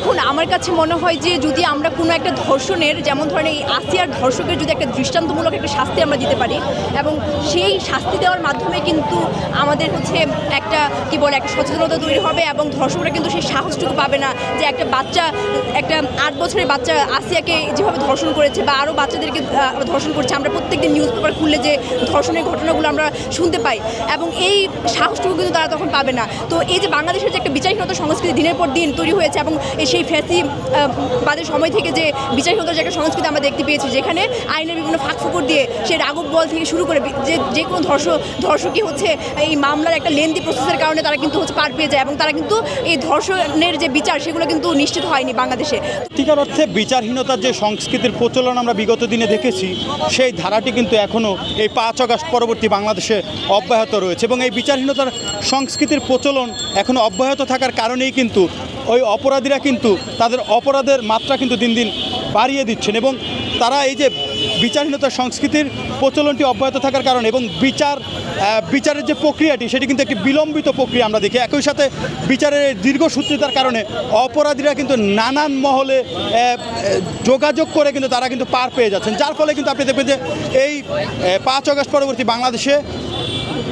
দেখুন, আমার কাছে মনে হয় যে যদি আমরা কোনো একটা ধর্ষণের, যেমন ধরেন এই আসিয়ার ধর্ষকের যদি একটা দৃষ্টান্তমূলক একটা শাস্তি আমরা দিতে পারি, এবং সেই শাস্তি দেওয়ার মাধ্যমে কিন্তু আমাদের হচ্ছে একটা, কি বলে, একটা সচেতনতা তৈরি হবে এবং ধর্ষকরা কিন্তু সেই সাহসটুকু পাবে না যে একটা বাচ্চা, একটা আট বছরের বাচ্চা আসিয়াকে যেভাবে ধর্ষণ করেছে বা আরও বাচ্চাদেরকে ধর্ষণ করছে, আমরা প্রত্যেকদিন নিউজ পেপার খুললে যে ধর্ষণের ঘটনাগুলো আমরা শুনতে পাই, এবং এই সাহসটুকু কিন্তু তারা তখন পাবে না। তো এই যে বাংলাদেশের যে একটা বিচারহীনতা সংস্কৃতি দিনের পর দিন তৈরি হয়েছে এবং এই সেই ফ্যাসি বাদের সময় থেকে যে বিচারহীনতার যে একটা সংস্কৃতি আমরা দেখতে পেয়েছি, যেখানে আইনের বিভিন্ন ফাঁক ফুকর দিয়ে সেই রাগব বল থেকে শুরু করে যে যে কোনো ধর্ষ, ধর্ষকই হচ্ছে এই মামলার একটা লেন্দি প্রসেসের কারণে তারা কিন্তু হচ্ছে পার পেয়ে যায় এবং তারা কিন্তু এই ধর্ষণের যে বিচার সেগুলো কিন্তু নিশ্চিত হয়নি বাংলাদেশে। সত্যিকার অর্থে বিচারহীনতার যে সংস্কৃতির প্রচলন আমরা বিগত দিনে দেখেছি, সেই ধারাটি কিন্তু এখনও এই পাঁচ আগস্ট পরবর্তী বাংলাদেশে অব্যাহত রয়েছে এবং এই বিচারহীনতার সংস্কৃতির প্রচলন এখনও অব্যাহত থাকার কারণেই কিন্তু ওই অপরাধীরা কিন্তু তাদের অপরাধের মাত্রা কিন্তু দিন দিন বাড়িয়ে দিচ্ছেন এবং তারা এই যে বিচারহীনতার সংস্কৃতির প্রচলনটি অব্যাহত থাকার কারণে এবং বিচার বিচারের যে প্রক্রিয়াটি সেটি কিন্তু একটি বিলম্বিত প্রক্রিয়া আমরা দেখি। একই সাথে বিচারের দীর্ঘসূত্রিতার কারণে অপরাধীরা কিন্তু নানান মহলে যোগাযোগ করে কিন্তু তারা কিন্তু পার পেয়ে যাচ্ছেন। যার ফলে কিন্তু আপনি দেখবেন যে এই পাঁচ অগস্ট পরবর্তী বাংলাদেশে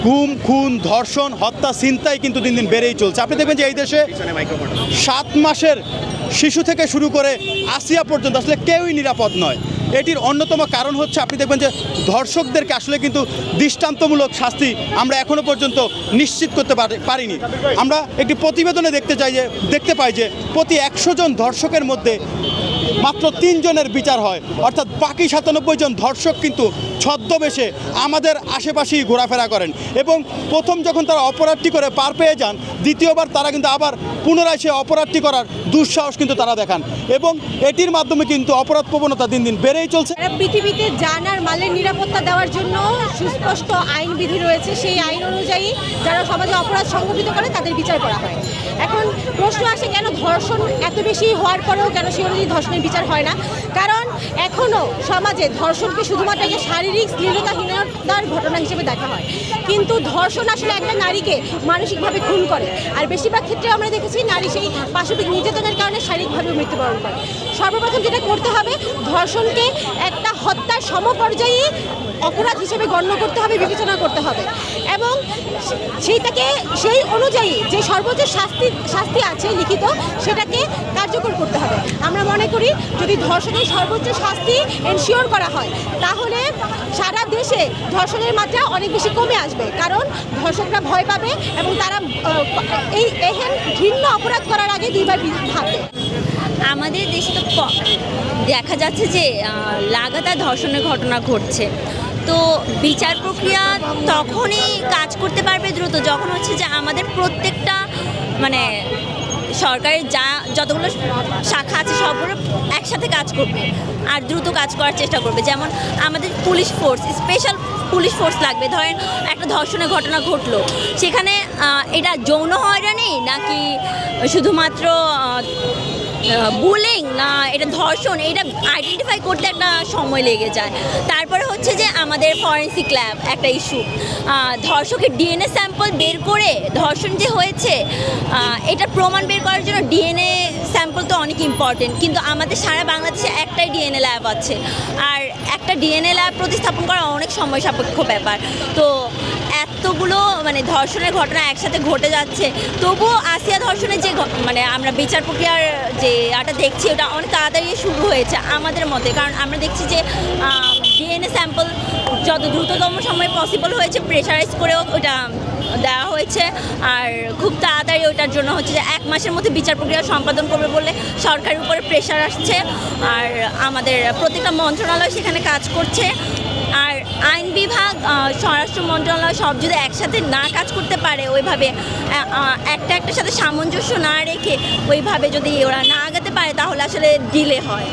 গুম, খুন, ধর্ষণ, হত্যা চিন্তাই কিন্তু দিন দিন বেড়েই চলছে। আপনি দেখবেন যে এই দেশে সাত মাসের শিশু থেকে শুরু করে আসিয়া পর্যন্ত আসলে কেউই নিরাপদ নয়। এটির অন্যতম কারণ হচ্ছে, আপনি দেখবেন যে ধর্ষকদেরকে আসলে কিন্তু দৃষ্টান্তমূলক শাস্তি আমরা এখনও পর্যন্ত নিশ্চিত করতে পারিনি। আমরা একটি প্রতিবেদনে দেখতে চাই যে, দেখতে পাই যে প্রতি একশো জন ধর্ষকের মধ্যে মাত্র তিনজনের বিচার হয়। অর্থাৎ বাকি সাতানব্বই জন ধর্ষক কিন্তু ছদ্মবেশে আমাদের আশেপাশেই ঘোরাফেরা করেন। এবং প্রথম যখন তারা অপরাধটি করে পার পেয়ে যান, দ্বিতীয়বার তারা কিন্তু আবার পুনরায় সে অপরাধটি করার দুঃসাহস কিন্তু তারা দেখান। এবং এটির মাধ্যমে কিন্তু অপরাধ প্রবণতা দিন দিন বেড়েই চলছে। পৃথিবীতে যান আর মালের নিরাপত্তা দেওয়ার জন্য সুস্পষ্ট আইন বিধি রয়েছে। সেই আইন অনুযায়ী যারা সমাজে অপরাধ সংগঠিত করে, তাদের বিচার করা হয়। এখন প্রশ্ন আসে কেন ধর্ষণ এত বেশি হওয়ার পরেও কেন অনুযায়ী ধর্ষণের বিচার হয় না? কারণ এখনও সমাজে ধর্ষণকে শুধুমাত্র শারীরিক শ্লীলতাহীনতার ঘটনা হিসেবে দেখা হয়। কিন্তু ধর্ষণ আসলে একটা নারীকে মানসিকভাবে খুন করে। আর বেশিরভাগ ক্ষেত্রে আমরা দেখেছি নারী সেই পাশবিক নির্যাতনের কারণে শারীরিকভাবে মৃত্যুবরণ করে। সর্বপ্রথম যেটা করতে হবে, ধর্ষণকে একটা হত্যার সমপর্যায়ে অপরাধ হিসেবে গণ্য করতে হবে, বিবেচনা করতে হবে। এবং সেইটাকে, সেই অনুযায়ী যে সর্বোচ্চ শাস্তি শাস্তি আছে লিখিত, সেটাকে কার্যকর করতে হবে। আমরা মনে করি, যদি ধর্ষণের সর্বোচ্চ শাস্তি এনশিওর করা হয়, তাহলে সারা দেশে ধর্ষণের মাত্রা অনেক বেশি কমে আসবে। কারণ ধর্ষকরা ভয় পাবে এবং তারা এই এহেন ঘৃণ্য অপরাধ করার আগে দুইবার ভাববে আমাদের দেশে তো দেখা যাচ্ছে যে লাগাতার ধর্ষণের ঘটনা ঘটছে। তো বিচার প্রক্রিয়া তখনই কাজ করতে পারবে দ্রুত, যখন হচ্ছে যে আমাদের প্রত্যেকটা মানে সরকারের যা, যতগুলো শাখা আছে একসাথে কাজ করবে আর দ্রুত কাজ করার চেষ্টা করবে। যেমন আমাদের police force special police force লাগবে। ধরেন একটা ধর্ষণের ঘটনা ঘটলো। সেখানে এটা যৌন হয়রানি নাকি শুধুমাত্র বুলিং না, এটা ধর্ষণ, এটা আইডেন্টিফাই করতে একটা সময় লেগে যায়। তারপরে হচ্ছে যে আমাদের ফরেন্সিক ল্যাব একটা ইস্যু ধর্ষকের ডিএনএ স্যাম্পল বের করে ধর্ষণ যে হয়েছে এটা প্রমাণ বের করার জন্য ডিএনএ স্যাম্পল তো অনেক ইম্পর্টেন্ট কিন্তু আমাদের সারা বাংলাদেশে একটাই ডিএনএ ল্যাব আছে। আর একটা ডিএনএ ল্যাব প্রতিস্থাপন করা অনেক সময় সাপেক্ষ ব্যাপার। তো এতগুলো মানে ধর্ষণের ঘটনা একসাথে ঘটে যাচ্ছে, তবুও আসিয়া ধর্ষণের যে মানে আমরা বিচার প্রক্রিয়ার যে আটা দেখছি, ওটা অনেক তাড়াতাড়ি শুরু হয়েছে আমাদের মতে কারণ আমরা দেখছি যে ডিএনএ স্যাম্পল যত দ্রুততম সময়ে পসিবল হয়েছে প্রেশারাইজ করেও ওটা দেওয়া হয়েছে। আর খুব তাড়াতাড়ি ওটার জন্য হচ্ছে যে এক মাসের মধ্যে বিচার প্রক্রিয়া সম্পাদন করবে বলে সরকারের উপরে প্রেশার আসছে। আর আমাদের প্রত্যেকটা মন্ত্রণালয় সেখানে কাজ করছে। আর আইন বিভাগ স্বরাষ্ট্র মন্ত্রণালয় সব যদি একসাথে না কাজ করতে পারে, ওইভাবে একটা একটার সাথে সামঞ্জস্য না রেখে ওইভাবে যদি ওরা না আগাতে পারে, তাহলে আসলে ডিলে হয়।